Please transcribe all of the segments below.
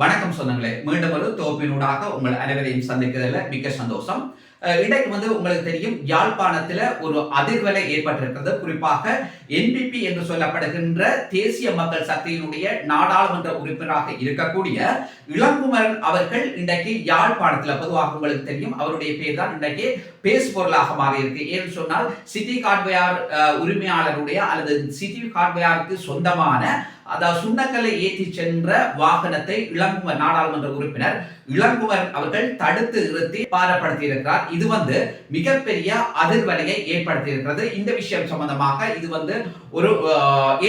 வணக்கம் சொந்தங்களே மீண்டும் ஒரு தோப்பினூடாக உங்கள் அனைவரையும் சந்திக்கிறதுல மிக்க சந்தோஷம். இடைக்கு இன்றைக்கு வந்து உங்களுக்கு தெரியும் யாழ்ப்பாணத்தில் ஒரு அதிர்வலை ஏற்பட்டிருக்கிறது. குறிப்பாக என்பிபி என்று சொல்லப்படுகின்ற தேசிய மக்கள் சக்தியினுடைய நாடாளுமன்ற உறுப்பினராக இருக்கக்கூடிய இளங்குமரன் அவர்கள் இன்றைக்கு யாழ்ப்பாணத்தில் பொதுவாக உங்களுக்கு தெரியும் அவருடைய பேர் தான் இன்றைக்கு பேசு பொருளாக மாறியிருக்கு. ஏன்னு சொன்னால் சிட்டி கார்ட்வேர் உரிமையாளருடைய அல்லது சிட்டி கார்ட்வேருக்கு சொந்தமான அதாவது சுண்ணக்கல்லை ஏற்றி சென்ற வாகனத்தை இளங்குமர் நாடாளுமன்ற உறுப்பினர் இளங்குமர் அவர்கள் தடுத்து நிறுத்தி பாரப்படுத்தி இருக்கிறார் இது வந்து மிகப்பெரிய அதிர்வலையை ஏற்படுத்தி இருக்கிறது இந்த விஷயம் சம்பந்தமாக இது வந்து ஒரு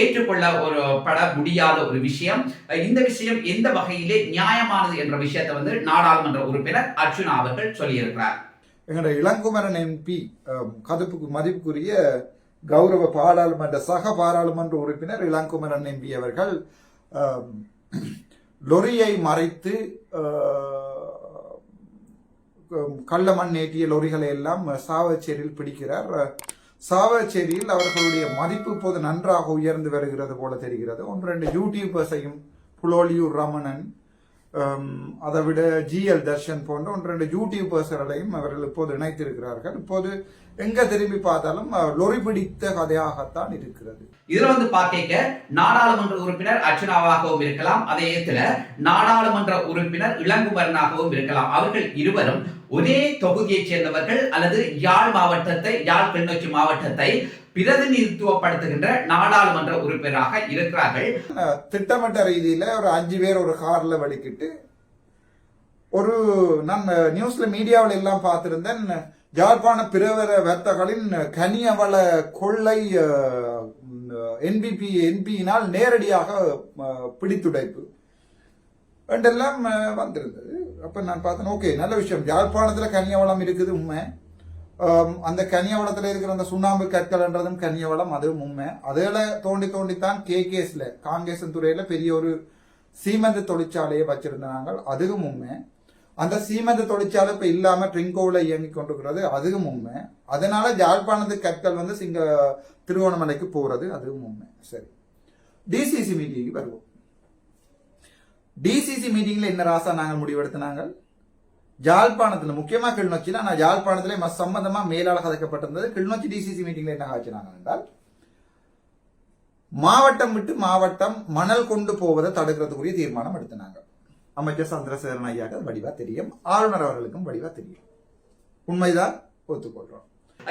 ஏற்றுக்கொள்ள ஒரு பட முடியாத ஒரு விஷயம். இந்த விஷயம் எந்த வகையிலே நியாயமானது என்ற விஷயத்தை வந்து நாடாளுமன்ற உறுப்பினர் அர்ஜுனா அவர்கள் சொல்லியிருக்கிறார். எங்களுடைய இளங்குமரன் எம்பி கதுப்புக்கு மதிப்புக்குரிய கௌரவ பாராளுமன்ற சக பாராளுமன்ற உறுப்பினர் இளங்குமரன் எம்பி அவர்கள் லொரியை மறைத்து கள்ள மண் ஏற்றிய லொரிகளை எல்லாம் சாவச்சேரியில் பிடிக்கிறார். சாவச்சேரியில் அவர்களுடைய மதிப்பு இப்போது நன்றாக உயர்ந்து வருகிறது போல தெரிகிறது. ஒன்று ரெண்டு யூடியூபர்ஸையும் புலோலியூர் ரமணன் அதை விட ஜிஎல் தர்ஷன் போன்ற ஒன்று ரெண்டு யூடியூபர்ஸ்களையும் அவர்கள் இப்போது இணைத்திருக்கிறார்கள். இப்போது எங்க திரும்பி பார்த்தாலும் லொறி பிடித்த கதையாகத்தான் இருக்கிறது. இதுல வந்து பார்க்க நாடாளுமன்ற உறுப்பினர் அர்ச்சனாவாகவும் இருக்கலாம் அதே இடத்துல நாடாளுமன்ற உறுப்பினர் இளங்குமரனாகவும் இருக்கலாம். அவர்கள் இருவரும் ஒரே தொகுதியைச் சேர்ந்தவர்கள் அல்லது யாழ் மாவட்டத்தை யாழ் கிளிநொச்சி மாவட்டத்தை பிரதிநிதித்துவப்படுத்துகின்ற நாடாளுமன்ற உறுப்பினராக இருக்கிறார்கள். திட்டமிட்ட ரீதியில ஒரு அஞ்சு பேர் ஒரு கார்ல வலிக்கிட்டு ஒரு நான் நியூஸ்ல மீடியாவில் எல்லாம் பார்த்திருந்தேன் யாழ்ப்பாண பிரவர வர்த்தகளின் கனியவள கொள்ளை என்பிபி என்பியினால் நேரடியாக பிடித்துடைப்பு. என்றெல்லாம் வந்திருந்தது. அப்ப நான் பார்த்தேன் ஓகே நல்ல விஷயம். யாழ்ப்பாணத்துல கனியவளம் இருக்குது உண்மை. அந்த கனியவளத்துல இருக்கிற அந்த சுண்ணாம்பு கற்கள்ன்றதும் கனியவளம் அதுவும் உண்மை. அதில் தோண்டி தோண்டித்தான் கேகேஸில் காங்கேசன் துறையில பெரிய ஒரு சீமந்த தொழிற்சாலையை வச்சிருந்தாங்க அதுவும் உண்மை. அந்த சீமந்த தொழிற்சாலை இப்போ இல்லாம ட்ரிங்கோவில் இயங்கி கொண்டிருக்கிறது அதுவும் உண்மை. அதனால ஜாழ்ப்பாணத்து கற்கள் வந்து சிங்க திருவோணமலைக்கு போறது அதுவும் உண்மை. சரி. டிசிசி மீட்டிங்க்கு வருவோம். டிசிசி மீட்டிங்ல என்ன ராசா நாங்கள் முடிவெடுத்தினாங்க ஜாழ்ப்பாணத்தில் முக்கியமாக கிளிநொச்சியில நான் ஜாழ்ப்பாணத்திலே மஸ் சம்பந்தமாக மேலாள கதைக்கப்பட்டிருந்தது. கிளிநொச்சி டிசிசி மீட்டிங்கில் என்ன ஆச்சுனாங்க என்றால் மாவட்டம் விட்டு மாவட்டம் மணல் கொண்டு போவதை தடுக்கிறதுக்குரிய தீர்மானம் எடுத்தினாங்க. அமைச்சர் சந்திரசேகரன் ஐயாக்கு வடிவாக வடிவா தெரியும். ஆளுநர் அவர்களுக்கும் வடிவா தெரியும். உண்மைதான்? ஒத்துக்கொள்கிறோம்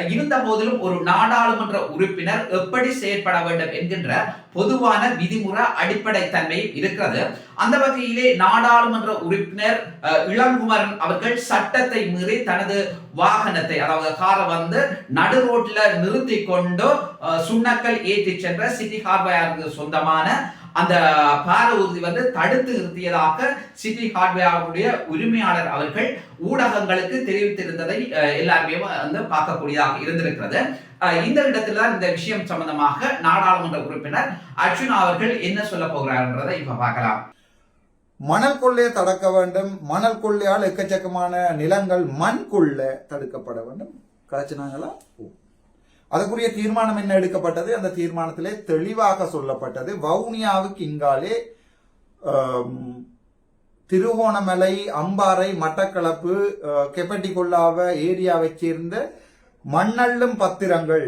இருந்த போதிலும் ஒரு நாடாளுமன்ற உறுப்பினர் எப்படி செயற்பட வேண்டும் என்கின்ற பொதுவான விதிமுறை அடிப்படை தன்மை இருக்கிறது. அந்த வகையிலே நாடாளுமன்ற உறுப்பினர் இளங்குமரன் அவர்கள் சட்டத்தை மீறி தனது வாகனத்தை அதாவது காரை வந்து நடு ரோட்ல நிறுத்தி கொண்டு சுண்ணக்கள் சுண்ணக்கல் ஏற்றி சென்ற சிட்டி ஹார்பயாருக்கு சொந்தமான அந்த பார ஊர்தி வந்து தடுத்து நிறுத்தியதாக சிட்டி ஹார்ட்வேருடைய உரிமையாளர் அவர்கள் ஊடகங்களுக்கு தெரிவித்திருந்ததை எல்லாருமே வந்து பார்க்கக்கூடியதாக இருந்திருக்கிறது. இந்த இடத்துல தான் இந்த விஷயம் சம்பந்தமாக நாடாளுமன்ற உறுப்பினர் அர்ஜுனா அவர்கள் என்ன சொல்ல போகிறார்ன்றதை இப்ப பார்க்கலாம். மணல் கொள்ளையை தடுக்க வேண்டும். மணல் கொள்ளையால் எக்கச்சக்கமான நிலங்கள் மண் கொள்ளை தடுக்கப்பட வேண்டும். கதைச்சினாங்களா ஓ. அதுக்குரிய தீர்மானம் என்ன எடுக்கப்பட்டது? அந்த தீர்மானத்திலே தெளிவாக சொல்லப்பட்டது. வவுனியாவுக்கு இங்காலே திருகோணமலை அம்பாறை மட்டக்களப்பு கெப்பட்டிகொல்லாவ ஏரியாவைச் சேர்ந்த மண்ணள்ளும் பத்திரங்கள்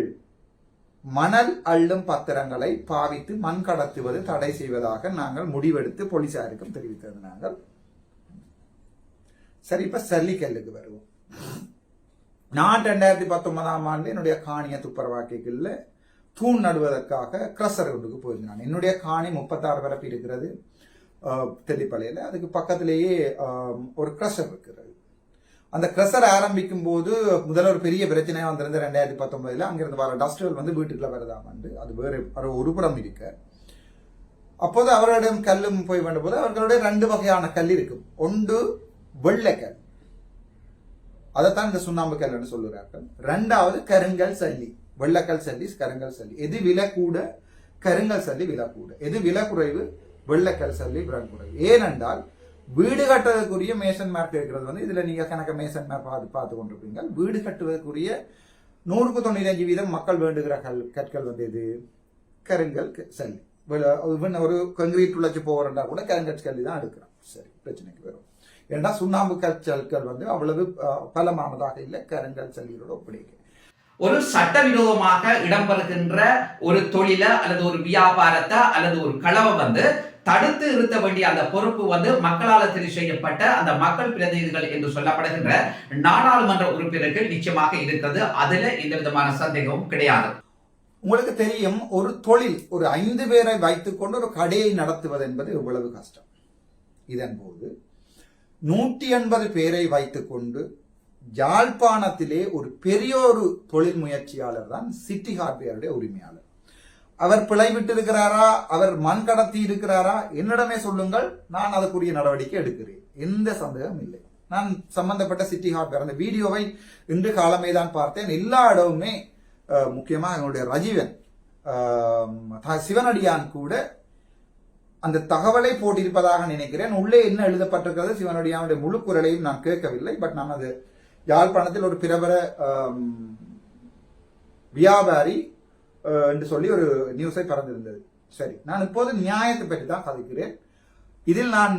மணல் அள்ளும் பத்திரங்களை பாவித்து மண் கடத்துவது தடை செய்வதாக நாங்கள் முடிவெடுத்து போலீசாருக்கும் தெரிவித்தது நாங்கள். சரி இப்ப சல்லிக்கல்லுக்கு வருவோம். நான் ரெண்டாயிரத்தி பத்தொன்பதாம் ஆண்டு என்னுடைய காணியை துப்புரவாக்கிகளில் தூண் நடுவதற்காக கிரஷர் ஒன்றுக்கு போயிருந்தேன். என்னுடைய காணி முப்பத்தாறு பரப்பி இருக்கிறது ஆஹ், அதுக்கு பக்கத்திலேயே ஒரு கிரஷர் இருக்கிறது. அந்த கிரஷர் ஆரம்பிக்கும் போது முதல்ல ஒரு பெரிய பிரச்சனையாக வந்திருந்தது ரெண்டாயிரத்தி பத்தொன்பதுல. அங்கிருந்து வர டஸ்ட்கள் வந்து வீட்டுக்குள்ள வருதாமண்டு அது வேறு வேறு ஒரு படம் இருக்க. அப்போது அவர்களிடம் கல்லும் போய் வந்த போது அவர்களுடைய ரெண்டு வகையான கல் இருக்கும். ஒன்று வெள்ளைக்கல் அதைத்தான் இந்த சுண்ணாம்பு கல்லுன்னு என்று ரெண்டாவது கருங்கல் சல்லி. வெள்ளக்கல் சல்லி கருங்கல் சல்லி. எது விலை கூட கருங்கல் சல்லி விலை கூட எது விலை குறைவு வெள்ளக்கல் சல்லி விலை குறைவு ஏனென்றால் வீடு கட்டுவதற்குரிய மேசன் மேப் இருக்கிறது வந்து இதுல நீங்க கணக்க மேசன் மேப் பார்த்து பார்த்து கொண்டிருப்பீங்க. வீடு கட்டுவதற்குரிய நூறுக்கு தொண்ணூத்தி அஞ்சு வீதம் மக்கள் வேண்டுகிற கல் கற்கள் வந்து எது? கருங்கல் க- சல்லி. ஒரு கங்கிரீட் உழைச்சி போகிறா கூட கருங்கல் சல்லி தான் எடுக்கிறோம். சரி பிரச்சனைக்கு வரும் ஏன்னா சுண்ணாம்பு கற்சல்கள் வந்து அவ்வளவு பலமானதாக இல்லை. கருங்கல் சல்லியோட ஒப்படைக்க ஒரு சட்டவிரோதமாக இடம்பெறுகின்ற ஒரு தொழில அல்லது ஒரு வியாபாரத்தை அல்லது ஒரு களவை வந்து தடுத்து நிறுத்த வேண்டிய அந்த பொறுப்பு வந்து மக்களால் தெரிவு செய்யப்பட்ட அந்த மக்கள் பிரதிநிதிகள் என்று சொல்லப்படுகின்ற நாடாளுமன்ற உறுப்பினர்கள் நிச்சயமாக இருக்கிறது. அதுல எந்த விதமான சந்தேகமும் கிடையாது. உங்களுக்கு தெரியும் ஒரு தொழில் ஒரு ஐந்து பேரை வைத்துக்கொண்டு ஒரு கடையை நடத்துவது என்பது எவ்வளவு கஷ்டம். இதன் போது நூற்றி எண்பது பேரை வைத்துக்கொண்டு யாழ்ப்பாணத்திலே ஒரு பெரிய ஒரு தொழில் முயற்சியாளர் தான் சிட்டி ஹார்ட்வேருடைய உரிமையாளர். அவர் பிழை விட்டிருக்கிறாரா? அவர் மண் கடத்தி இருக்கிறாரா? என்னிடமே சொல்லுங்கள் நான் அதுக்குரிய நடவடிக்கை எடுக்கிறேன். எந்த சந்தேகம் இல்லை. நான் சம்பந்தப்பட்ட சிட்டி ஹார்ட்வேர் அந்த வீடியோவை இன்று காலமே தான் பார்த்தேன். எல்லா இடமுமே முக்கியமாக எங்களுடைய ரஜீவன் சிவனடியான் கூட அந்த தகவலை போட்டிருப்பதாக நினைக்கிறேன். உள்ளே என்ன எழுதப்பட்டிருக்கிறது சிவனடியானுடைய முழு குரலையும் நான் கேட்கவில்லை. பட் நான் அது யாழ்ப்பாணத்தில் ஒரு பிரபல வியாபாரி என்று சொல்லி ஒரு நியூஸை பறந்திருந்தது சரி நான் இப்போது நியாயத்தை பற்றி தான் கதைக்கிறேன். இதில் நான்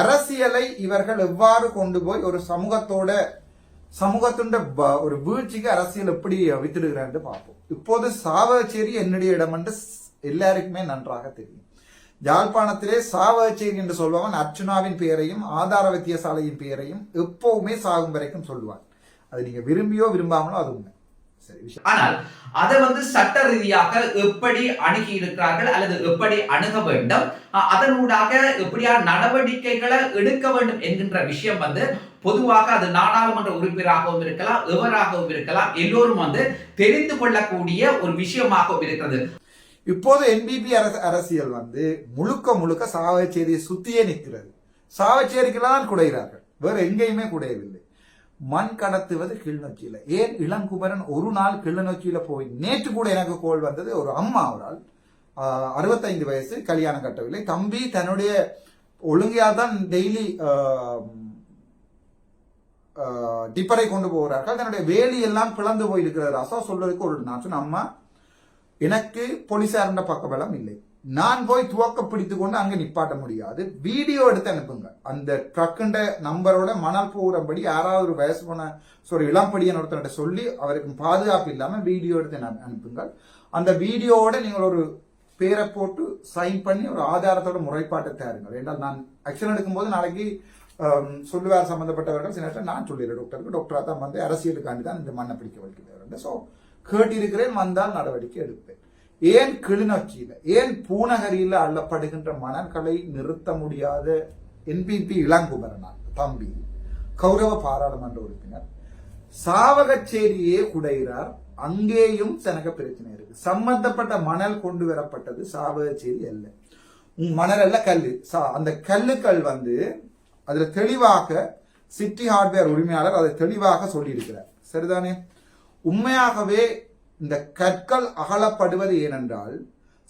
அரசியலை இவர்கள் எவ்வாறு கொண்டு போய் ஒரு சமூகத்தோட சமூகத்துண்ட ஒரு வீழ்ச்சிக்கு அரசியல் எப்படி வித்துடுகிறான்னு பார்ப்போம். இப்போது சாவச்சேரி என்னுடைய இடம் என்று எல்லாருக்குமே நன்றாக தெரியும். யாழ்ப்பாணத்திலே சாவச்சேரி என்று சொல்பவன் அர்ச்சுனாவின் பெயரையும் ஆதார வைத்தியசாலையின் பெயரையும் எப்பவுமே சாகும் வரைக்கும் சொல்லுவான் அது நீங்க விரும்பியோ விரும்பாமலோ அது உண்மை. சரி விஷயம். ஆனால் அதை வந்து சட்ட ரீதியாக எப்படி அணுகி இருக்கிறார்கள் அல்லது எப்படி அணுக வேண்டும் அதனூடாக எப்படியா நடவடிக்கைகளை எடுக்க வேண்டும் என்கின்ற விஷயம் வந்து பொதுவாக அது நாடாளுமன்ற உறுப்பினராகவும் இருக்கலாம் எவராகவும் இருக்கலாம் எல்லோரும் வந்து தெரிந்து கொள்ளக்கூடிய ஒரு விஷயமாகவும் இருக்கிறது. இப்போது என்பிபி அரசு அரசியல் வந்து முழுக்க முழுக்க சாவச்சேரியை சுத்தியே நிற்கிறது. சாவச்சேரிக்கெல்லாம் குடைகிறார்கள். வேற எங்கேயுமே குடையவில்லை. மண் கடத்துவது கிளிநொச்சியில. ஏன் இளங்குமரன் ஒரு நாள் கிளிநொச்சியில போய் நேற்று கூட எனக்கு கோல் வந்தது. ஒரு அம்மா அவரால். அறுபத்தைந்து வயசு கல்யாணம் கட்டவில்லை. தம்பி தன்னுடைய ஒழுங்கையால் தான் டெய்லி டிப்பரை கொண்டு போகிறார்கள். தன்னுடைய வேலி எல்லாம் பிளந்து போயிருக்கிறது ராசா சொல்றதுக்கு ஒரு நான் சொன்ன அம்மா எனக்கு போலீசார்ன்ற பக்கபலம் இல்லை. நான் போய் துவக்க பிடித்து கொண்டு அங்க நிப்பாட்ட முடியாது. வீடியோ எடுத்து அனுப்புங்க. அந்த ட்ரக்குண்ட நம்பரோட மணல் போகிறபடி யாராவது ஒரு வயசு போன ஒரு இளம்படியான ஒருத்தர்கிட்ட சொல்லி அவருக்கு பாதுகாப்பு இல்லாம வீடியோ எடுத்து அனுப்புங்கள். அந்த வீடியோவோட நீங்கள் ஒரு பேரை போட்டு சைன் பண்ணி ஒரு ஆதாரத்தோட முறைப்பாட்டை தாருங்கள் என்றால் நான் ஆக்ஷன் எடுக்கும்போது நாளைக்கு சொல்லுவார் சம்பந்தப்பட்டவர்கள். சில நான் சொல்லிடுறேன். டாக்டருக்கு டாக்டராக தான் வந்து அரசியலுக்காண்டி தான் இந்த மண்ணை பிடிக்க வைக்கிறார் ஸோ கேட்டிருக்கிறேன் வந்தால் நடவடிக்கை எடுப்பேன். ஏன் கிளிநொச்சியில ஏன் பூநகரியில அள்ளப்படுகின்ற மணல்களை நிறுத்த முடியாத? என்பிபி இளங்குமரனார் தம்பி கௌரவ பாராளுமன்ற உறுப்பினர். சாவகச்சேரியே குடைகிறார். அங்கேயும் தனக்கு பிரச்சனை இருக்கு. சம்பந்தப்பட்ட மணல் கொண்டு வரப்பட்டது சாவகச்சேரி அல்ல. மணல் அல்ல கல்லு. சா- அந்த கல்லுக்கள் வந்து அதுல தெளிவாக சிட்டி ஹார்ட்வேர் உரிமையாளர் அதை தெளிவாக சொல்லியிருக்கிறார். சரிதானே? உண்மையாகவே இந்த கற்கள் அகலப்படுவது ஏனென்றால்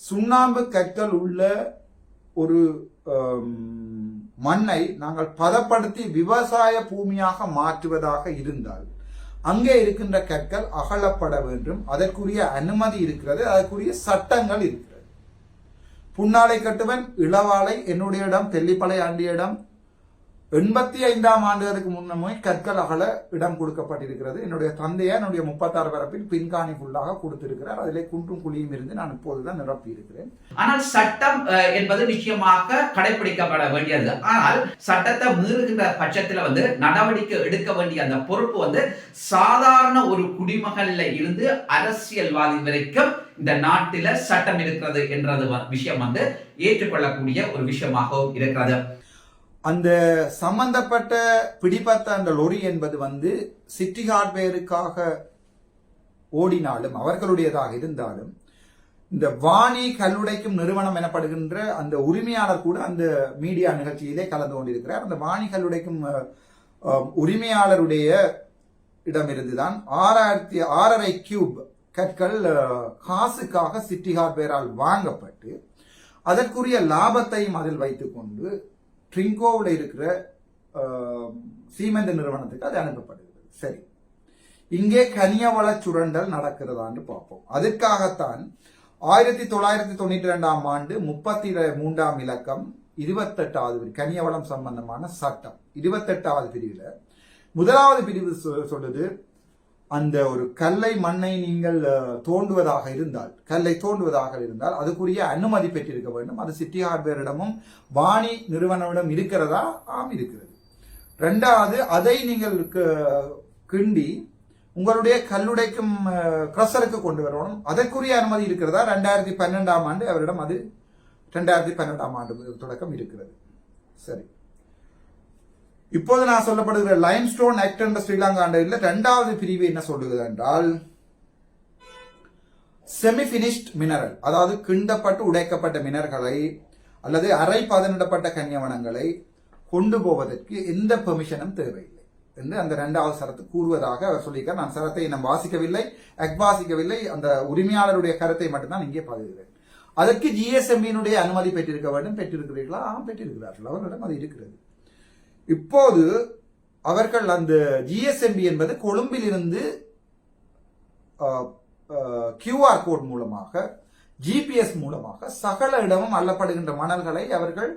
சுண்ணாம்பு கற்கள் உள்ள ஒரு மண்ணை நாங்கள் பதப்படுத்தி விவசாய பூமியாக மாற்றுவதாக இருந்தால் அங்கே இருக்கின்ற கற்கள் அகலப்பட வேண்டும். அதற்குரிய அனுமதி இருக்கிறது. அதற்குரிய சட்டங்கள் இருக்கிறது. புன்னாலை கட்டுவன் இளவாலை என்னுடைய இடம் தெல்லிப்பளை ஆண்டிய இடம் எண்பத்தி ஐந்தாம் ஆண்டுகளுக்கு முன்னமே கற்கள் அகல இடம் கொடுக்கப்பட்டிருக்கிறது. என்னுடைய தந்தையார் என்னுடைய முப்பத்தாறு பரப்பில் பின்காணி ஃபுல்லாக கொடுத்திருக்கிறார். அதிலே குன்றும் குழியும் இருந்து நான் இப்போதுதான் நிரப்பி இருக்கிறேன் ஆனால் சட்டம் அஹ், என்பது நிச்சயமாக கடைபிடிக்கப்பட வேண்டியது. ஆனால் சட்டத்தை மீறுகின்ற பட்சத்தில் வந்து நடவடிக்கை எடுக்க வேண்டிய அந்த பொறுப்பு வந்து சாதாரண ஒரு குடிமகன்ல இருந்து அரசியல்வாதி வரைக்கும் இந்த நாட்டில சட்டம் இருக்கிறது என்றது வ- விஷயம் வந்து ஏற்றுக்கொள்ளக்கூடிய ஒரு விஷயமாகவும் இருக்கிறது. அந்த சம்பந்தப்பட்ட பிடிபட்ட அந்த லொரி என்பது வந்து சிட்டி ஹார்ட்வேருக்காக ஓடினாலும் அவர்களுடையதாக இருந்தாலும் இந்த வாணி கல்லுடைக்கும் நிறுவனம் எனப்படுகின்ற அந்த உரிமையாளர் கூட அந்த மீடியா நிகழ்ச்சியிலே கலந்து கொண்டிருக்கிறார். அந்த வாணி கல்லுடைக்கும் உரிமையாளருடைய இடமிருந்துதான் ஆறாயிரத்தி ஆறரை கியூப் கற்கள் காசுக்காக சிட்டி ஹார்ட்வேரால் வாங்கப்பட்டு அதற்குரிய லாபத்தையும் அதில் வைத்துக்கொண்டு ட்ரிங்கோவில் இருக்கிற அஹ், சீமெந்து நிறுவனத்துக்கு அது அனுப்பப்படுகிறது. சரி. இங்கே கனியவள சுரண்டல் நடக்கிறதான்னு பார்ப்போம். அதுக்காகத்தான் ஆயிரத்தி தொள்ளாயிரத்தி தொண்ணூற்றி ரெண்டாம் ஆண்டு முப்பத்தி மூன்றாம் இலக்கம் இருபத்தெட்டாவது கனியவளம் சம்பந்தமான சட்டம். இருபத்தெட்டாவது பிரிவில் முதலாவது பிரிவு சொ- சொல்லுது அந்த ஒரு கல்லை மண்ணை நீங்கள் தோண்டுவதாக இருந்தால் கல்லை தோண்டுவதாக இருந்தால் அதுக்குரிய அனுமதி பெற்றிருக்க வேண்டும். அது சிட்டி ஹார்ட்வேரிடமும் வாணி நிறுவனமிடம் இருக்கிறதா? ஆம் இருக்கிறது. ரெண்டாவது அதை நீங்கள் க- கிண்டி உங்களுடைய கல்லுடைக்கும் கிரஷருக்கு கொண்டு வரணும். அதற்குரிய அனுமதி இருக்கிறதா? ரெண்டாயிரத்தி பன்னெண்டாம் ஆண்டு அவரிடம் அது ரெண்டாயிரத்தி பன்னெண்டாம் ஆண்டு தொடக்கம் இருக்கிறது. சரி. இப்போது நான் சொல்லப்படுகிற லைம் ஸ்டோன் ஆக்ட் என்ற ஸ்ரீலங்கா ஆண்டில் இரண்டாவது பிரிவு என்ன சொல்லுகிறது என்றால் செமி பினிஷ்ட் மினரல் அதாவது கிண்டப்பட்டு உடைக்கப்பட்ட மினர்களை அல்லது அரை பதனிடப்பட்ட கன்னியவனங்களை கொண்டு போவதற்கு எந்த பெர்மிஷனும் தேவையில்லை என்று அந்த இரண்டாவது சரத்து கூறுவதாக அவர் சொல்லியிருக்கார். நான் சரத்தை நான் வாசிக்கவில்லை அக் வாசிக்கவில்லை அந்த உரிமையாளருடைய கருத்தை மட்டும்தான் இங்கே பதிவுகிறேன் அதற்கு ஜிஎஸ்எம்பியினுடைய அனுமதி பெற்றிருக்க வேண்டும். பெற்றிருக்கிறீர்களா? ஆம் பெற்றிருக்கிறார்கள். அவர்களிடம் அது இருக்கிறது. இப்போது அவர்கள் அந்த ஜிஎஸ்எம்பி என்பது கொழும்பில் இருந்து கியூஆர் கோட் மூலமாக ஜிபிஎஸ் மூலமாக சகல இடமும் அள்ளப்படுகின்ற மணல்களை அவர்கள்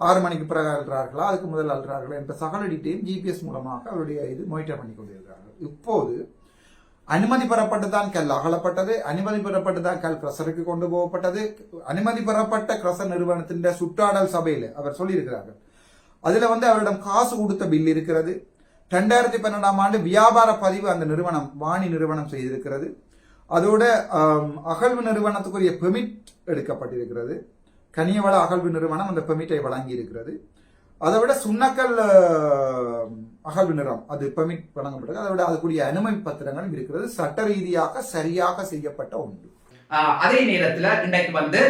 ஆறு மணிக்கு பிறகு அல்றார்களா அதுக்கு முதல் அல்றார்களா என்ற சகல டீட்டையும் ஜிபிஎஸ் மூலமாக அவருடைய இது மொனிட்டர் பண்ணி கொண்டிருக்கிறார்கள். இப்போது அனுமதி பெறப்பட்டுதான் கல் அகலப்பட்டது அனுமதி பெறப்பட்டுதான் கல் கிரசருக்கு கொண்டு போகப்பட்டது அனுமதி பெறப்பட்ட கிரசர் நிறுவனத்தின் சுற்றாடல் சபையில் அவர் சொல்லியிருக்கிறார்கள். அதுல வந்து அவரிடம் காசு கொடுத்த பில் இருக்கிறது. ரெண்டாயிரத்தி பன்னெண்டாம் ஆண்டு வியாபார பதிவு அந்த நிறுவனம் வாணி நிறுவனம் செய்திருக்கிறது. அதோட அகழ்வு நிறுவனத்துக்குரிய பெமிட் எடுக்கப்பட்டிருக்கிறது. கனியவள அகழ்வு நிறுவனம் அந்த பெமிட்டை வழங்கி இருக்கிறது அதை விட சுண்ணக்கல் அகழ்வு நிறம் அது பெமிட் வழங்கப்பட்டது அதை விட அதுக்குரிய அனுமதி பத்திரங்களும் இருக்கிறது. சட்ட ரீதியாக சரியாக செய்யப்பட்ட ஒன்று. அதே நேரத்தில் இன்றைக்கு வந்து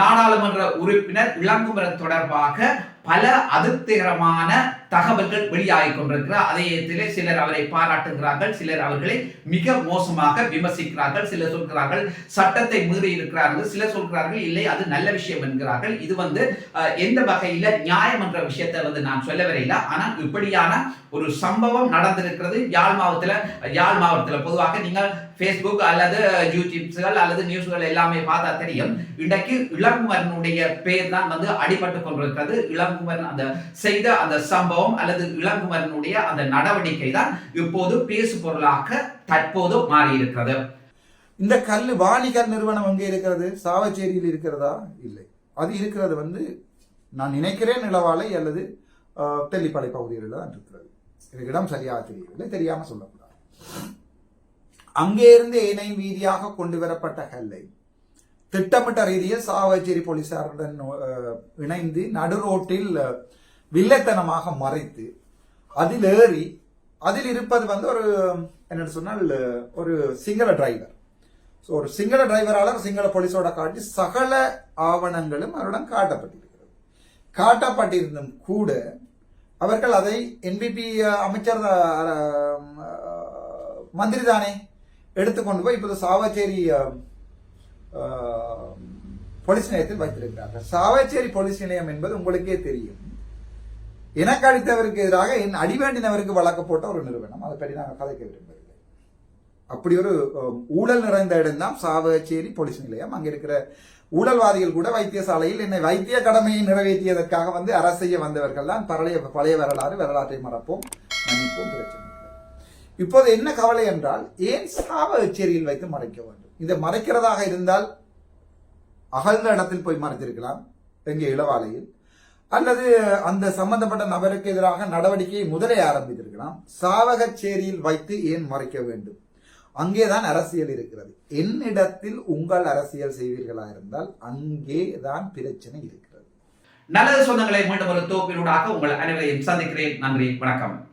நாடாளுமன்ற உறுப்பினர் இளங்குமரன் தொடர்பாக பல அதிர்ச்சிகரமான தகவல்கள் வெளியாகிக் கொண்டிருக்கிறார். அதே நேரத்திலே சிலர் அவரை பாராட்டுகிறார்கள் சிலர் அவர்களை மிக மோசமாக விமர்சிக்கிறார்கள் சிலர் சொல்கிறார்கள் சட்டத்தை மீறி இருக்கிறார்கள் சிலர் சொல்கிறார்கள் இல்லை அது நல்ல விஷயம் என்கிறார்கள். இது வந்து எந்த வகையில நியாயம் என்ற விஷயத்தை வந்து நான் சொல்ல வரையில ஆனால் இப்படியான ஒரு சம்பவம் நடந்திருக்கிறது. யாழ் மாவட்டத்தில் யாழ் மாவட்டத்தில் பொதுவாக நீங்கள் ஃபேஸ்புக் அல்லது யூடியூப்ஸ்கள் அல்லது நியூஸ்கள் எல்லாமே பார்த்தா தெரியும். இன்றைக்கு இளங்குமரனுடைய பேர் தான் வந்து அடிபட்டு கொண்டிருக்கிறது. இளங்குமரன் அந்த செய்த அந்த சம்பவம் சம்பவம் அல்லது இளங்குமரனுடைய அந்த நடவடிக்கை தான் இப்போது பேசு பொருளாக தற்போது மாறியிருக்கிறது. இந்த கல் வாணிகர் நிறுவனம் அங்கே இருக்கிறது? சாவச்சேரியில் இருக்கிறதா? இல்லை. அது இருக்கிறது வந்து நான் நினைக்கிறேன் நிலவாலை அல்லது ஆஹ், தெல்லிப்பளை பகுதிகளில் தான் இருக்கிறது. எனக்கு இடம் சரியாக தெரியவில்லை. தெரியாமல் சொல்லக்கூடாது. அங்கே இருந்து ஏனை வீதியாக கொண்டு வரப்பட்ட கல்லை திட்டமிட்ட ரீதியில் சாவச்சேரி போலீசாருடன் இணைந்து நடு ரோட்டில் வில்லைத்தனமாக மறைத்து அதில் ஏறி அதில் இருப்பது வந்து ஒரு என்னென்னு சொன்னால் ஒரு சிங்கள டிரைவர் ஸோ ஒரு சிங்கள டிரைவரால் சிங்கள போலீஸோட காட்டி சகல ஆவணங்களும் அவரிடம் காட்டப்பட்டிருக்கிறது. காட்டப்பட்டிருந்தும் கூட அவர்கள் அதை என்பிபி அமைச்சர் மந்திரி தானே எடுத்துக்கொண்டு போய் இப்போது சாவச்சேரி போலீஸ் நிலையத்தில் வைத்திருக்கிறார்கள். சாவச்சேரி போலீஸ் நிலையம் என்பது உங்களுக்கே தெரியும். எனக்கு அடித்தவருக்கு எதிராக என் அடிவேண்டினவருக்கு வழக்கு போட்ட ஒரு நிறுவனம். அதை பற்றி நாங்கள் கதைக்க விரும்பவில்லை. அப்படி ஒரு ஊழல் நிறைந்த இடம்தான் சாவச்சேரி போலீஸ் நிலையம். அங்கே இருக்கிற ஊழல்வாதிகள் கூட வைத்தியசாலையில் என்னை வைத்திய கடமையை நிறைவேற்றியதற்காக வந்து அரசைய வந்தவர்கள் தான். பழைய பழைய வரலாறு வரலாற்றை மறப்போம் மன்னிப்போம் பிரச்சனை இப்போது என்ன கவலை என்றால் ஏன் சாவகச்சேரியில் வைத்து மறைக்க வேண்டும்? இதை மறைக்கிறதாக இருந்தால் அகழ்ந்த இடத்தில் போய் மறைத்திருக்கலாம். எங்கே? இளவாலையில். அல்லது அந்த சம்பந்தப்பட்ட நபருக்கு எதிராக நடவடிக்கையை முதலே ஆரம்பித்திருக்கலாம். சாவகச்சேரியில் வைத்து ஏன் மறைக்க வேண்டும்? அங்கேதான் அரசியல் இருக்கிறது. என்னிடத்தில் உங்கள் அரசியல் செய்வீர்களா இருந்தால் அங்கேதான் பிரச்சனை இருக்கிறது. நல்லது சொந்தங்களை மீண்டும் ஒரு தோப்பினூடாக உங்கள் அனைவரையும் சந்திக்கிறேன். நன்றி. வணக்கம்.